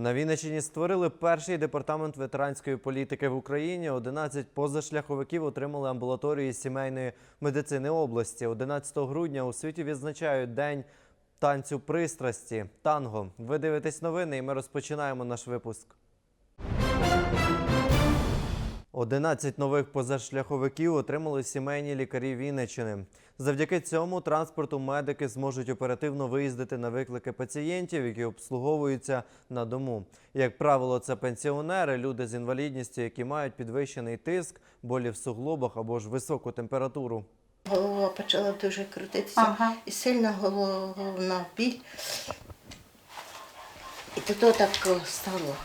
На Вінниччині створили перший департамент ветеранської політики в Україні. 11 позашляховиків отримали амбулаторії сімейної медицини області. 11 грудня у світі відзначають День танцю пристрасті танго. Ви дивитесь новини, і ми розпочинаємо наш випуск. 11 нових позашляховиків отримали сімейні лікарі Вінниччини. Завдяки цьому транспорту медики зможуть оперативно виїздити на виклики пацієнтів, які обслуговуються на дому. Як правило, це пенсіонери, люди з інвалідністю, які мають підвищений тиск, болі в суглобах або ж високу температуру. Голова почала дуже крутитися Ага. і сильна головна біль. І то так стало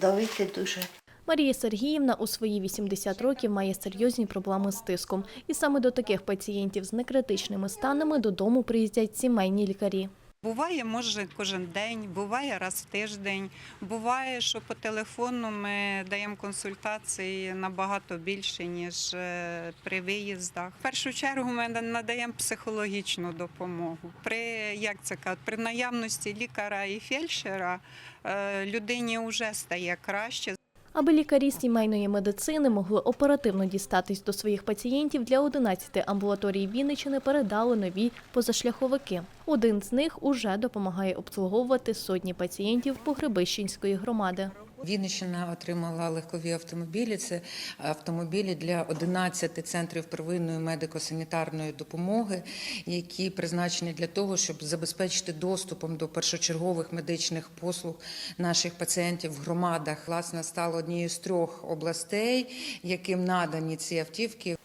давити дуже. Марія Сергіївна у свої 80 років має серйозні проблеми з тиском. І саме до таких пацієнтів з некритичними станами додому приїздять сімейні лікарі. Буває, може, кожен день, буває раз в тиждень. Буває, що по телефону ми даємо консультації набагато більше, ніж е, при виїздах. В першу чергу ми надаємо психологічну допомогу. При як це кажуть, при наявності лікаря і фельдшера е, людині вже стає краще. Аби лікарі сімейної медицини могли оперативно дістатись до своїх пацієнтів, для 11 амбулаторій Вінничини передали нові позашляховики. Один з них уже допомагає обслуговувати сотні пацієнтів Погребищенської громади. Вінниччина отримала легкові автомобілі. Це автомобілі для 11 центрів первинної медико-санітарної допомоги, які призначені для того, щоб забезпечити доступом до першочергових медичних послуг наших пацієнтів в громадах. Власне, стало однією з трьох областей, яким надані ці автівки.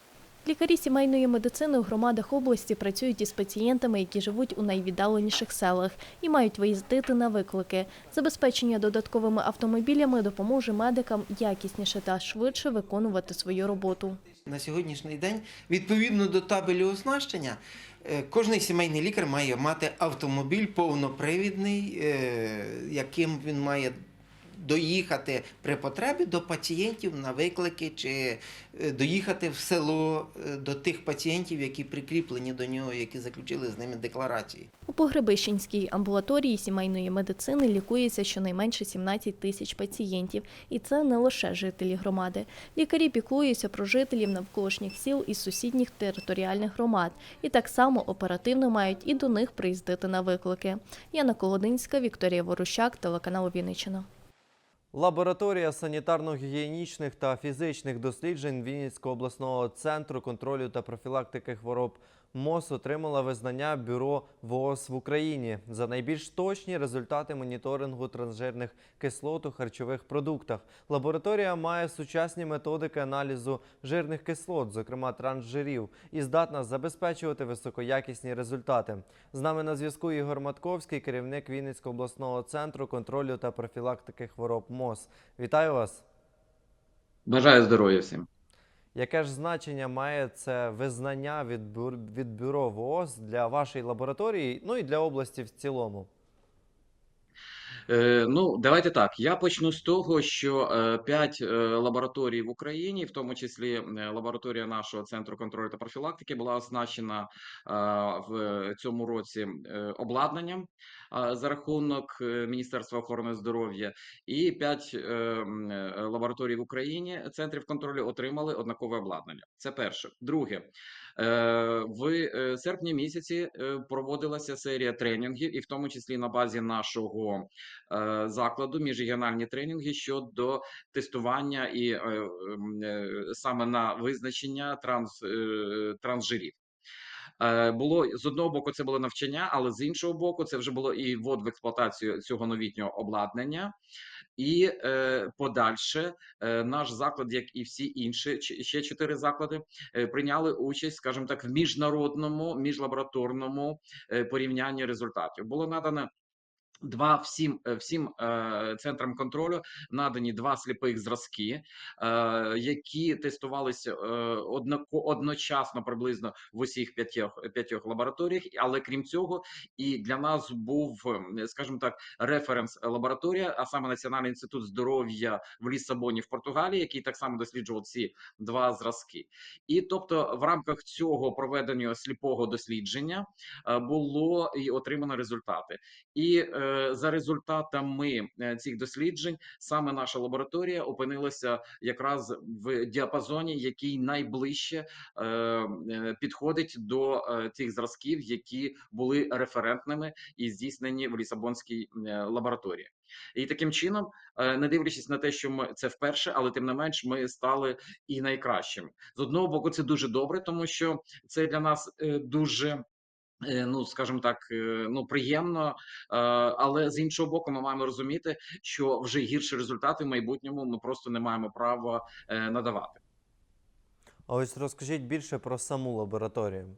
Лікарі сімейної медицини у громадах області працюють із пацієнтами, які живуть у найвіддаленіших селах і мають виїздити на виклики. Забезпечення додатковими автомобілями допоможе медикам якісніше та швидше виконувати свою роботу. На сьогоднішній день, відповідно до табелю оснащення, е, кожний сімейний лікар має мати автомобіль повнопривідний, е, яким він має доїхати при потребі до пацієнтів на виклики чи е, доїхати в село е, до тих пацієнтів, які прикріплені до нього, які заключили з ними декларації. У Погребищенській амбулаторії сімейної медицини лікується щонайменше 17 тисяч пацієнтів. І це не лише жителі громади. Лікарі піклуються про жителів навколишніх сіл із сусідніх територіальних громад. І так само оперативно мають і до них приїздити на виклики. Яна Колодинська, Вікторія Ворущак, телеканал Вінниччина. Лабораторія санітарно-гігієнічних та фізичних досліджень Вінницького обласного центру контролю та профілактики хвороб МОЗ отримала визнання Бюро ВООЗ в Україні за найбільш точні результати моніторингу трансжирних кислот у харчових продуктах. Лабораторія має сучасні методики аналізу жирних кислот, зокрема трансжирів, і здатна забезпечувати високоякісні результати. З нами на зв'язку Ігор Матковський, керівник Вінницького обласного центру контролю та профілактики хвороб МОЗ. Вітаю вас! Бажаю здоров'я всім. Яке ж значення має це визнання від, бюр- від бюро ВООЗ для вашої лабораторії, ну і для області в цілому? Е, ну, давайте так. Я почну з того, що е, п'ять е, лабораторій в Україні, в тому числі е, лабораторія нашого центру контролю та профілактики, була оснащена в цьому році обладнанням за рахунок е, Міністерства охорони здоров'я, і п'ять е, е, лабораторій в Україні центрів контролю отримали однакове обладнання. Це перше. Друге. В серпні місяці проводилася серія тренінгів, і в тому числі на базі нашого закладу міжрегіональні тренінги щодо тестування і саме на визначення транс, трансжирів. Е, Було з одного боку, це було навчання, але з іншого боку, це вже було і ввод в експлуатацію цього новітнього обладнання. І е, подальше е, наш заклад, як і всі інші, ще чотири заклади, е, прийняли участь, скажімо так, в міжнародному міжлабораторному е, порівнянні результатів. Було надано. Два всім е, всім е, центрам контролю надані два сліпих зразки, е, які тестувалися е, однако одночасно приблизно в усіх п'ятьох п'ятьох лабораторіях. Але крім цього, і для нас був, скажімо так, референс лабораторія, а саме Національний інститут здоров'я в Лісабоні в Португалії, який так само досліджував ці два зразки. І тобто, в рамках цього проведення сліпого дослідження е, було і отримано результати. І е, за результатами е, цих досліджень саме наша лабораторія опинилася якраз в діапазоні, який найближче е, е, підходить до тих зразків, які були референтними і здійснені в Лісабонській лабораторії. І таким чином, не дивлячись на те, що ми це вперше, але тим не менш ми стали і найкращими. З одного боку, це дуже добре, тому що це для нас дуже. Е, Ну, скажімо так, е, ну приємно, е, але з іншого боку, ми маємо розуміти, що вже гірші результати в майбутньому ми просто не маємо права надавати. А ось розкажіть більше про саму лабораторію.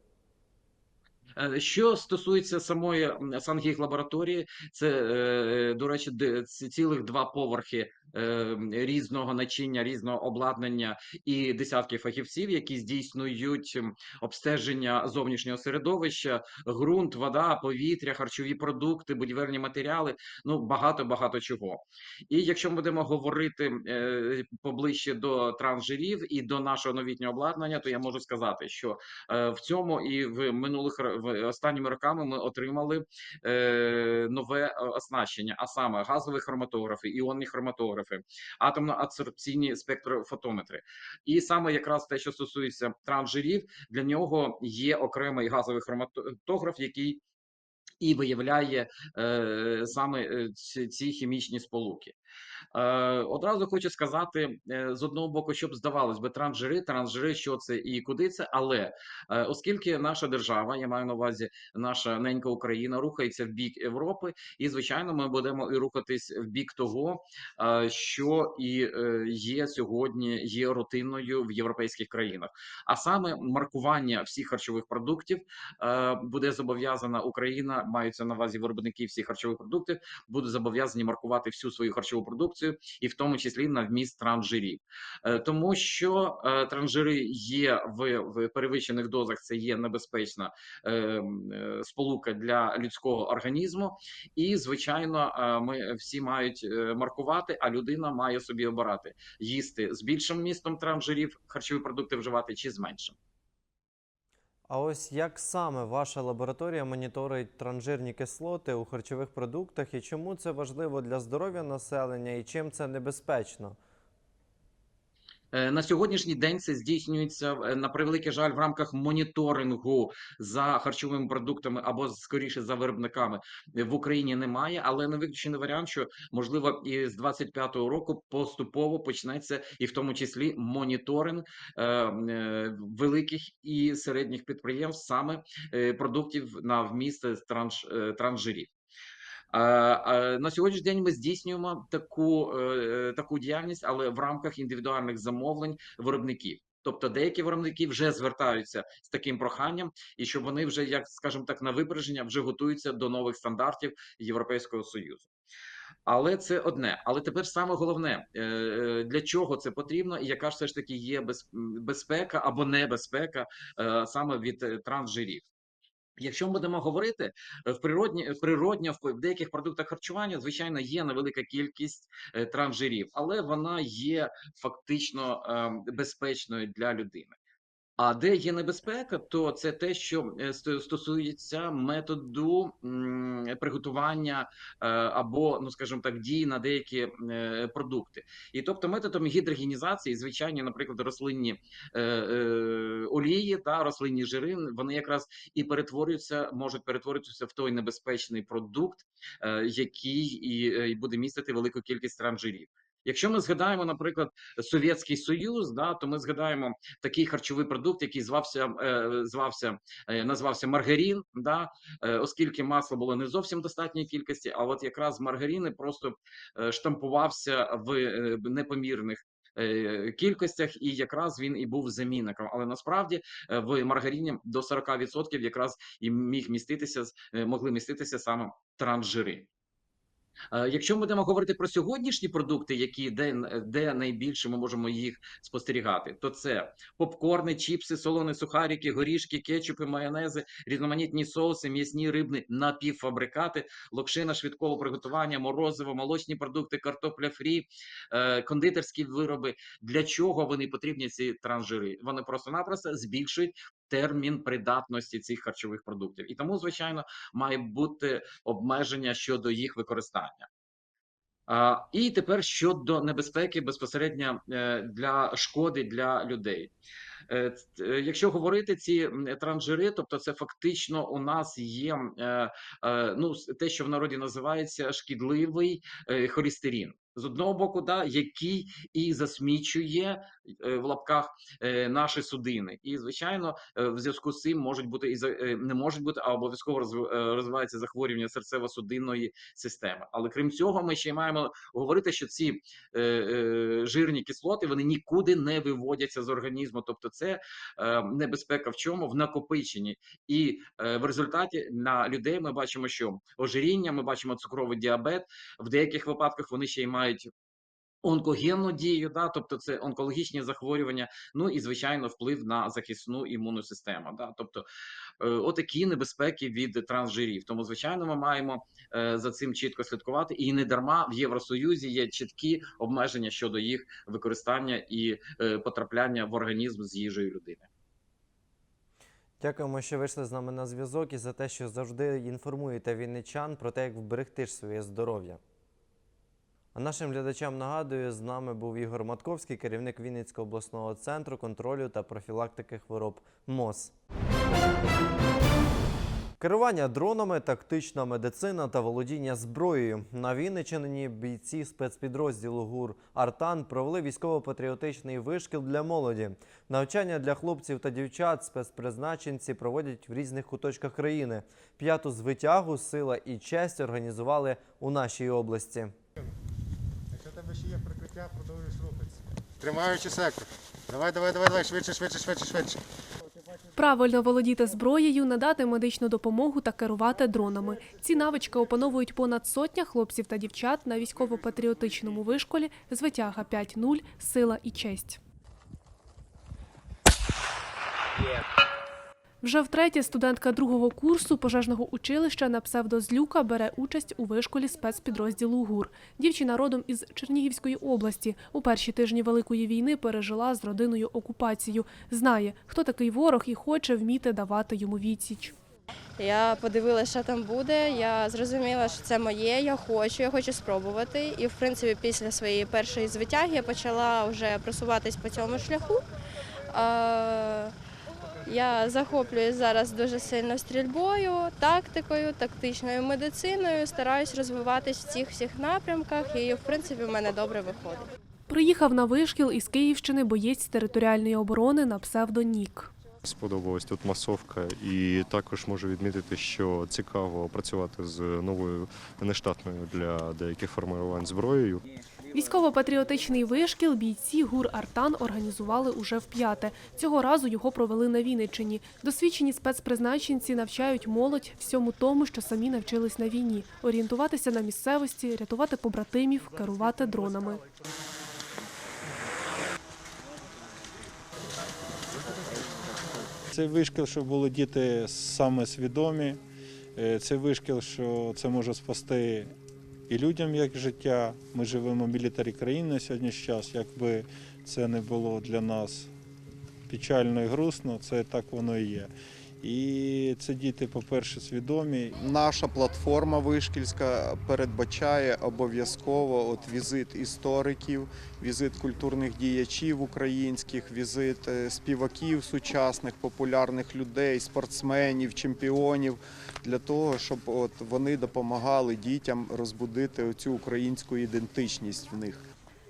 Що стосується самої Сангіг лабораторії, це до речі, цілих два поверхи е, різного начиння, різного обладнання і десятки фахівців, які здійснюють обстеження зовнішнього середовища, ґрунт, вода, повітря, харчові продукти, будівельні матеріали. Ну багато багато чого. І якщо ми будемо говорити е, поближче до трансжирів і до нашого новітнього обладнання, то я можу сказати, що Е, В цьому і в минулих в останніми роками ми отримали е, нове оснащення, а саме газові хроматографи, іонні хроматографи, атомно-адсорбційні спектрофотометри. І саме якраз те, що стосується транжирів, для нього є окремий газовий хроматограф, який і виявляє е, саме е, ці хімічні сполуки. Е, одразу хочу сказати е, з одного боку, щоб здавалось би, трансжири, трансжири, що це і куди це, але е, оскільки наша держава, я маю на увазі наша ненька Україна, рухається в бік Європи, і звичайно, ми будемо і рухатись в бік того, що і є сьогодні є рутинною в європейських країнах. А саме маркування всіх харчових продуктів буде зобов'язана Україна, маються на увазі виробники всіх харчових продуктів, будуть зобов'язані маркувати всю свою харчову продукцію, і в тому числі на вміст трансжирів. Е, тому що е, трансжири є в, перевищених дозах. Це є небезпечна е, сполука для людського організму, і звичайно, ми всі мають маркувати, а людина має собі обирати їсти з більшим містом трансжирів, харчові продукти вживати чи з меншим. А ось як саме ваша лабораторія моніторить транжирні кислоти у харчових продуктах і чому це важливо для здоров'я населення і чим це небезпечно? Е, На сьогоднішній день це здійснюється е, на превеликий жаль в рамках моніторингу за харчовими продуктами або скоріше за виробниками. Е, в Україні немає, але не виключений варіант, що можливо і з 25-го року поступово почнеться і в тому числі моніторинг великих і середніх підприємств саме продуктів на вміст транш, а, На сьогоднішній день ми здійснюємо таку, е, таку діяльність, але в рамках індивідуальних замовлень виробників. Тобто деякі виробники вже звертаються з таким проханням, і щоб вони вже, як скажімо так, на випередження вже готуються до нових стандартів Європейського союзу. Але це одне. Але тепер саме головне е, е, для чого це потрібно, і яка ж все ж таки є без- безпека або небезпека е, саме від е, трансжирів. Якщо ми будемо говорити е, в природні в природньо в деяких продуктах харчування, звичайно, є невелика кількість е, трансжирів, але вона є фактично е, безпечною для людини. А де є небезпека, то це те, що е, сто- стосується методу приготування е, або, ну скажімо так, дії на деякі е, продукти. І тобто методом гідрогенізації, звичайні, наприклад, рослинні олії та рослинні жири, вони якраз і перетворюються, можуть перетворитися в той небезпечний продукт, який і буде містити велику кількість транжирів. Якщо ми згадаємо, наприклад, Совєтський Союз, да, то ми згадаємо такий харчовий продукт, який звався, е, звався, е, назвався маргарин, да, е, оскільки масла було не зовсім достатньої кількості, а от якраз маргарини просто штампувався в непомірних. Кількостях і якраз він і був замінником, але насправді в маргарині до 40% якраз і міг міститися могли міститися саме трансжири. Е, Якщо ми будемо говорити про сьогоднішні продукти, які де, де найбільше ми можемо їх спостерігати, то це попкорни, чіпси, солоні сухарики, горішки, кетчупи, майонези, різноманітні соуси, м'ясні рибні напівфабрикати, локшина швидкого приготування, морозиво, молочні продукти, картопля фрі, е, кондитерські вироби. Для чого вони потрібні ці трансжири? Вони просто-напросто збільшують термін придатності цих харчових продуктів. І тому, звичайно, має бути обмеження щодо їх використання. А, І тепер щодо небезпеки безпосередньо е, для шкоди для людей. Е, е, Якщо говорити ці транжири, тобто це фактично у нас є ну те, що в народі називається шкідливий холестерин. З одного боку, да, який і засмічує е, в лапках е, наші судини, і звичайно, е, в зв'язку з цим можуть бути і не можуть бути, а обов'язково розвивається захворювання серцево-судинної системи. Але крім цього, ми ще й маємо говорити, що ці жирні кислоти вони нікуди не виводяться з організму. Тобто, це небезпека в чому в накопиченні, і в результаті на людей ми бачимо, що ожиріння, ми бачимо цукровий діабет. В деяких випадках вони ще й мають. Онкогенну дію, да, тобто це онкологічні захворювання, ну і звичайно вплив на захисну імунну систему. Да, тобто е, отакі небезпеки від трансжирів. Тому, звичайно, ми маємо е, за цим чітко слідкувати. І не дарма в Євросоюзі є чіткі обмеження щодо їх використання і е, потрапляння в організм з їжею людини. Дякуємо, що вийшли з нами на зв'язок і за те, що завжди інформуєте вінничан про те, як вберегти ж своє здоров'я. А нашим глядачам нагадую, з нами був Ігор Матковський, керівник Вінницького обласного центру контролю та профілактики хвороб МОЗ. Керування дронами, тактична медицина та володіння зброєю. На Вінниччині бійці спецпідрозділу ГУР Артан провели військово-патріотичний вишкіл для молоді. Навчання для хлопців та дівчат спецпризначенці проводять в різних куточках країни. П'яту звитягу сила і честь організували у нашій області. Прикриття, продовжуєш рухатися. Тримаючи сектор. Давай, давай, давай, давай, швидше, швидше, швидше, швидше. Правильно володіти зброєю, надати медичну допомогу та керувати дронами. Ці навички опановують понад сотня хлопців та дівчат на військово-патріотичному вишколі «Звитяга 5.0. Сила і честь. Вже втретє студентка другого курсу пожежного училища на псевдозлюка бере участь у вишколі спецпідрозділу ГУР. Дівчина родом із Чернігівської області. У перші тижні Великої війни пережила з родиною окупацію. Знає, хто такий ворог і хоче вміти давати йому відсіч. Я подивилася, що там буде. Я зрозуміла, що це моє, я хочу, я хочу спробувати. І в принципі, після своєї першої звитяги я почала вже просуватись по цьому шляху. Я захоплююсь зараз дуже сильно стрільбою, тактикою, тактичною медициною. Стараюсь розвиватись в цих всіх напрямках, і в принципі в мене добре виходить. Приїхав на вишкіл із Київщини боєць територіальної оборони на псевдонік. Сподобалась тут масовка, і також можу відмітити, що цікаво працювати з новою нештатною для деяких формувань зброєю. Військово-патріотичний вишкіл бійці ГУР Артан організували уже вп'яте. Цього разу його провели на Вінниччині. Досвідчені спецпризначенці навчають молодь всьому тому, що самі навчились на війні: орієнтуватися на місцевості, рятувати побратимів, керувати дронами. Це вишкіл, щоб були діти саме свідомі. Е, Це вишкіл, що це може спасти і людям як життя. Ми живемо в мілітарі країни на сьогоднішній час. Якби це не було для нас печально і грустно, це так воно і є. І це діти, по-перше, свідомі. Наша платформа вишкільська передбачає обов'язково от візит істориків, візит культурних діячів українських, візит е, співаків сучасних, популярних людей, спортсменів, чемпіонів для того, щоб от вони допомагали дітям розбудити цю українську ідентичність в них.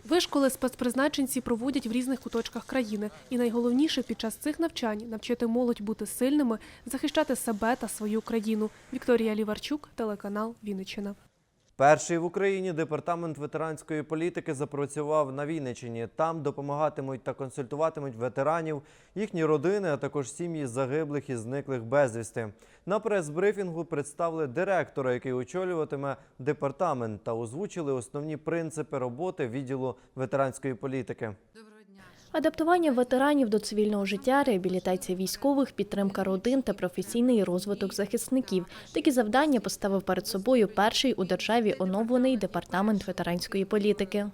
Вишколи спецпризначенці проводять в різних куточках країни. І найголовніше під час цих навчань навчити молодь бути сильними, захищати себе та свою країну. Вікторія Ліварчук, телеканал Вінниччина. Перший в Україні департамент ветеранської політики запрацював на Вінниччині. Там допомагатимуть та консультуватимуть ветеранів, їхні родини, а також сім'ї загиблих і зниклих безвісти. На прес-брифінгу представили директора, який очолюватиме департамент, та озвучили основні принципи роботи відділу ветеранської політики. Адаптування ветеранів до цивільного життя, реабілітація військових, підтримка родин та професійний розвиток захисників. Такі завдання поставив перед собою перший у державі оновлений департамент ветеранської політики.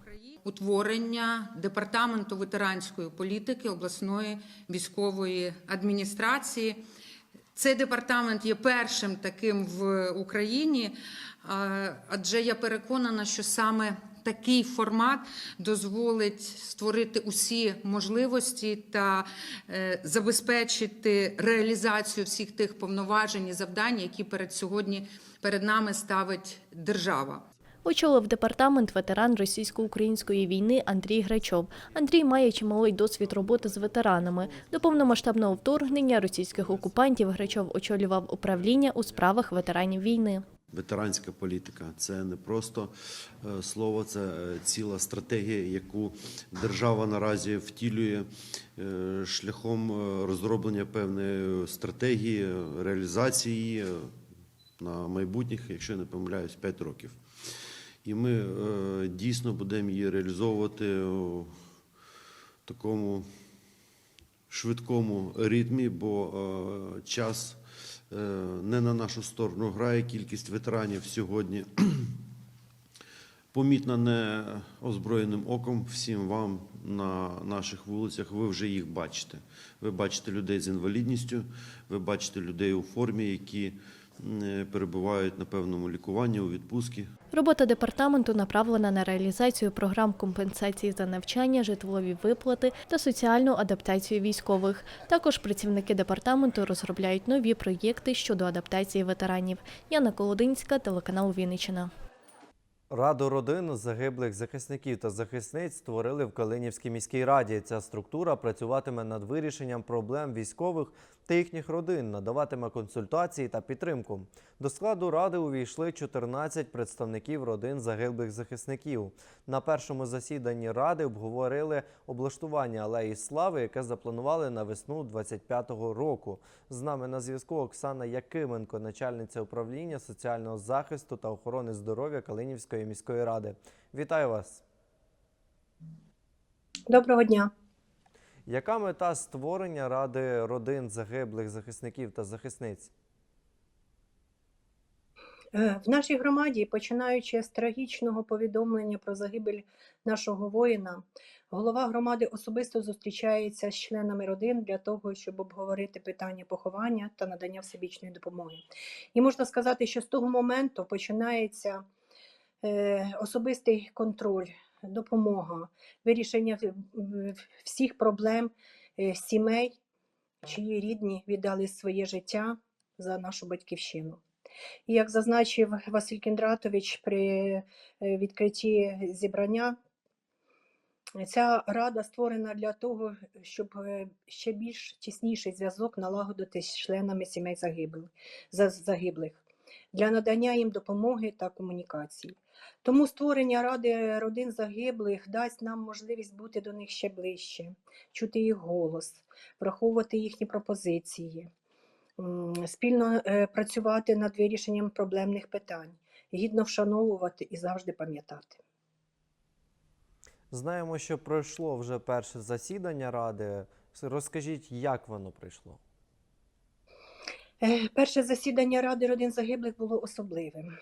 Утворення департаменту ветеранської політики обласної військової адміністрації. Цей департамент є першим таким в Україні, адже я переконана, що саме такий формат дозволить створити усі можливості та е, забезпечити реалізацію всіх тих повноважень і завдань, які перед сьогодні перед нами ставить держава. Очолив департамент ветеран російсько-української війни Андрій Грачов. Андрій має чималий досвід роботи з ветеранами. До повномасштабного вторгнення російських окупантів Грачов очолював управління у справах ветеранів війни. Ветеранська політика це не просто е, слово, це е, ціла стратегія, яку держава наразі втілює е, шляхом розроблення певної стратегії, реалізації на майбутніх, якщо я не помиляюсь, 5 років. І ми дійсно будемо її реалізовувати у такому швидкому ритмі, бо час не на нашу сторону грає. Кількість ветеранів сьогодні помітна не озброєним оком всім вам на наших вулицях. Ви вже їх бачите. Ви бачите людей з інвалідністю, ви бачите людей у формі, які перебувають на певному лікуванні у відпустці. Робота департаменту направлена на реалізацію програм компенсації за навчання, житлові виплати та соціальну адаптацію військових. Також працівники департаменту розробляють нові проєкти щодо адаптації ветеранів. Яна Колодинська, телеканал Вінниччина. Раду родин загиблих захисників та захисниць створили в Калинівській міській раді. Ця структура працюватиме над вирішенням проблем військових та їхніх родин, надаватиме консультації та підтримку. До складу ради увійшли 14 представників родин загиблих захисників. На першому засіданні ради обговорили облаштування алеї слави, яке запланували на весну 25-го року. З нами на зв'язку Оксана Якименко, начальниця управління соціального захисту та охорони здоров'я Калинівської міської ради. Вітаю вас! Доброго дня. Яка мета створення ради родин загиблих захисників та захисниць? Е, В нашій громаді, починаючи з трагічного повідомлення про загибель нашого воїна, голова громади особисто зустрічається з членами родин для того, щоб обговорити питання поховання та надання всебічної допомоги. І можна сказати, що з того моменту починається е, особистий контроль, допомога, вирішення всіх проблем е, сімей, чиї рідні віддали своє життя за нашу батьківщину. І як зазначив Василь Кіндратович при е, відкритті зібрання, ця рада створена для того, щоб е, ще більш тісніший зв'язок налагодити з членами сімей загиблих, загиблих для надання їм допомоги та комунікації. Тому створення ради родин загиблих дасть нам можливість бути до них ще ближче, чути їх голос, враховувати їхні пропозиції спільно е, працювати над вирішенням проблемних питань, гідно вшановувати і завжди пам'ятати. Знаємо, що пройшло вже перше засідання ради. Розкажіть, як воно пройшло? Е, Перше засідання Ради родин загиблих було особливим,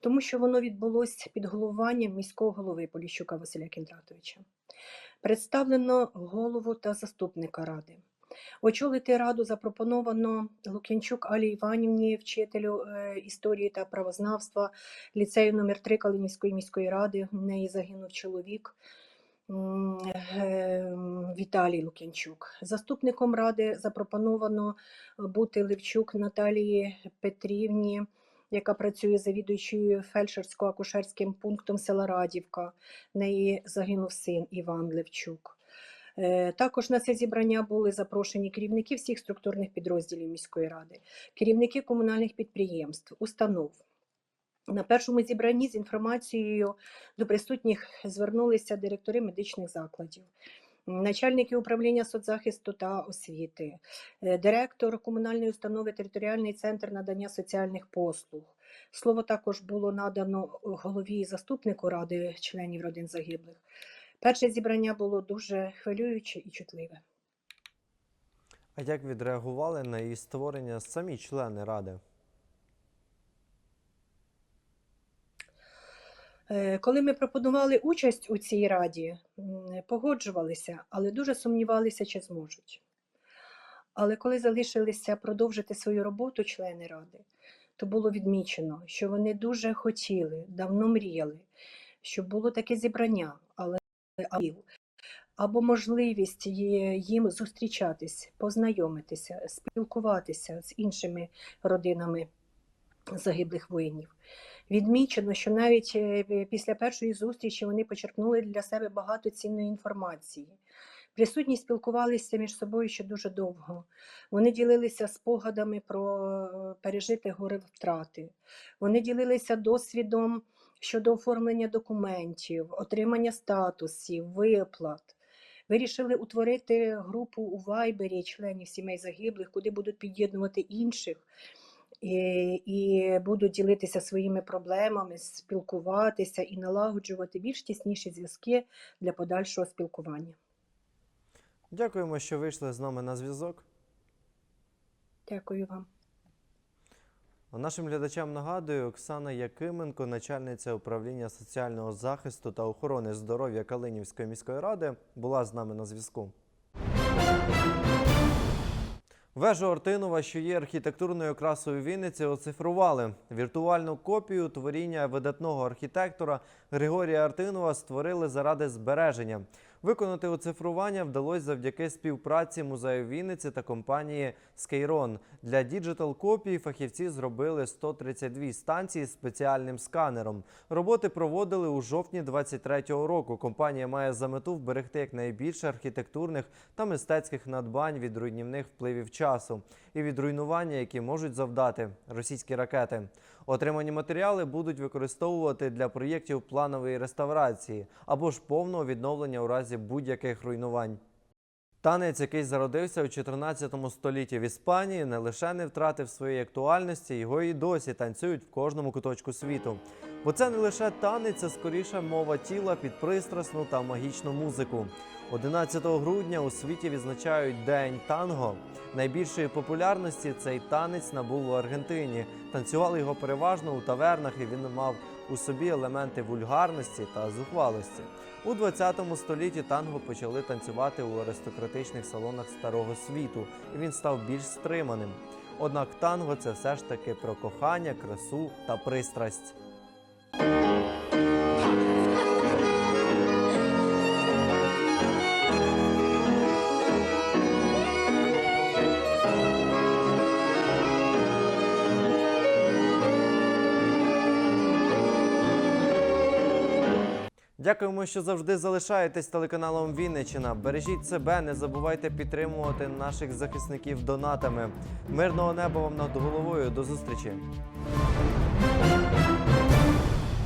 тому що воно відбулося під головуванням міського голови Поліщука Василя Кіндратовича. Представлено голову та заступника ради. Очолити раду запропоновано Лук'янчук Алі Іванівні, вчителю е, історії та правознавства ліцею номер 3 Калинівської міської ради. У неї загинув чоловік. е, Віталій Лук'янчук. Заступником ради запропоновано бути Левчук Наталії Петрівні, яка працює завідуючою фельдшерсько-акушерським пунктом села Радівка. В неї загинув син Іван Левчук. Е, Також на це зібрання були запрошені керівники всіх структурних підрозділів міської ради, керівники комунальних підприємств, установ. На першому зібранні з інформацією до присутніх звернулися директори медичних закладів, начальники управління соцзахисту та освіти, е, директор комунальної установи Територіальний центр надання соціальних послуг. Слово також було надано голові і заступнику ради членів родин загиблих. Перше зібрання було дуже хвилююче і чутливе. А як відреагували на її створення самі члени ради? Коли ми пропонували участь у цій раді, погоджувалися, але дуже сумнівалися, чи зможуть. Але коли залишилися продовжити свою роботу члени ради, то було відмічено, що вони дуже хотіли, давно мріяли, щоб було таке зібрання, але або можливість їм зустрічатись, познайомитися, спілкуватися з іншими родинами загиблих воїнів. Відмічено, що навіть е, після першої зустрічі вони почерпнули для себе багато цінної інформації. Присутні спілкувалися між собою ще дуже довго. Вони ділилися спогадами про е, пережити горе втрати. Вони ділилися досвідом щодо оформлення документів, отримання статусів, виплат. Вирішили утворити групу у Вайбері членів сімей загиблих, куди будуть під'єднувати інших і, і будуть ділитися своїми проблемами, спілкуватися і налагоджувати більш тісніші зв'язки для подальшого спілкування. Дякуємо, що вийшли з нами на зв'язок. Дякую вам. Нашим глядачам нагадую, Оксана Якименко, начальниця управління соціального захисту та охорони здоров'я Калинівської міської ради, була з нами на зв'язку. Вежу Артинова, що є архітектурною окрасою Вінниці, оцифрували. Віртуальну копію творіння видатного архітектора Григорія Артинова створили заради збереження. Виконати оцифрування вдалося завдяки співпраці музею Вінниці та компанії Скейрон. Для діджитал копії фахівці зробили 132 станції спеціальним сканером. Роботи проводили у жовтні 23-го року. Компанія має за мету вберегти якнайбільше архітектурних та мистецьких надбань від руйнівних впливів часу і від руйнування, які можуть завдати російські ракети. Отримані матеріали будуть використовувати для проєктів планової реставрації або ж повного відновлення у разі будь-яких руйнувань. Танець, який зародився у 14 столітті в Іспанії, не лише не втратив своєї актуальності, його і досі танцюють в кожному куточку світу. Бо це не лише танець, це скоріше мова тіла під пристрасну та магічну музику. 11 грудня у світі відзначають День танго. Найбільшої популярності цей танець набув у Аргентині. Танцювали його переважно у тавернах, і він мав у собі елементи вульгарності та зухвалості. У 20 столітті танго почали танцювати у аристократичних салонах старого світу, і він став більш стриманим. Однак танго це все ж таки про кохання, красу та пристрасть. Дякуємо, що завжди залишаєтесь телеканалом Вінничина. Бережіть себе, не забувайте підтримувати наших захисників донатами. Мирного неба вам над головою. До зустрічі!